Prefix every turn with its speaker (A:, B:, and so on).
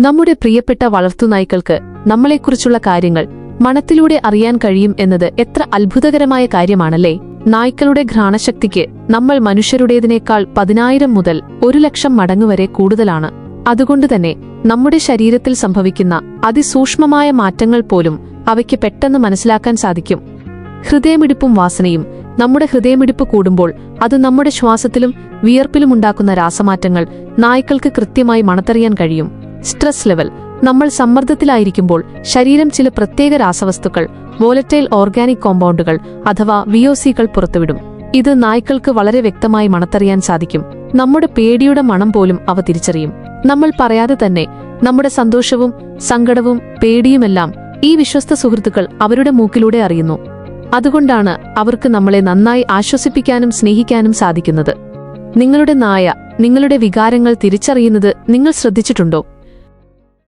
A: നമ്മുടെ പ്രിയപ്പെട്ട വളർത്തുനായ്ക്കൾക്ക് നമ്മളെക്കുറിച്ചുള്ള കാര്യങ്ങൾ മണത്തിലൂടെ അറിയാൻ കഴിയും എന്നത് എത്ര അത്ഭുതകരമായ കാര്യമാണല്ലേ? നായ്ക്കളുടെ ഘ്രാണശക്തിക്ക് നമ്മൾ മനുഷ്യരുടേതിനേക്കാൾ പതിനായിരം മുതൽ ഒരു ലക്ഷം മടങ്ങ് വരെ കൂടുതലാണ്. അതുകൊണ്ടുതന്നെ നമ്മുടെ ശരീരത്തിൽ സംഭവിക്കുന്ന അതിസൂക്ഷ്മമായ മാറ്റങ്ങൾ പോലും അവയ്ക്ക് പെട്ടെന്ന് മനസ്സിലാക്കാൻ സാധിക്കും. ഹൃദയമിടിപ്പും വാസനയും നമ്മുടെ ഹൃദയമിടിപ്പ് കൂടുമ്പോൾ അത് നമ്മുടെ ശ്വാസത്തിലും വിയർപ്പിലുമുണ്ടാക്കുന്ന രാസമാറ്റങ്ങൾ നായ്ക്കൾക്ക് കൃത്യമായി മണത്തറിയാൻ കഴിയും. Stress level. നമ്മൾ സമ്മർദ്ദത്തിലായിരിക്കുമ്പോൾ ശരീരം ചില പ്രത്യേക രാസവസ്തുക്കൾ വോലറ്റൈൽ ഓർഗാനിക് കോമ്പൗണ്ടുകൾ അഥവാ വിഒസികൾ പുറത്തുവിടും. ഇത് നായ്ക്കൾക്ക് വളരെ വ്യക്തമായി മണത്തറിയാൻ സാധിക്കും. നമ്മുടെ പേടിയുടെ മണം പോലും അവ തിരിച്ചറിയും. നമ്മൾ പറയാതെ തന്നെ നമ്മുടെ സന്തോഷവും സങ്കടവും പേടിയുമെല്ലാം ഈ വിശ്വസ്ത സുഹൃത്തുക്കൾ അവരുടെ മൂക്കിലൂടെ അറിയുന്നു. അതുകൊണ്ടാണ് അവർക്ക് നമ്മളെ നന്നായി ആശ്വസിപ്പിക്കാനും സ്നേഹിക്കാനും സാധിക്കുന്നത്. നിങ്ങളുടെ നായ നിങ്ങളുടെ വികാരങ്ങൾ തിരിച്ചറിയുന്നത് നിങ്ങൾ ശ്രദ്ധിച്ചിട്ടുണ്ടോ?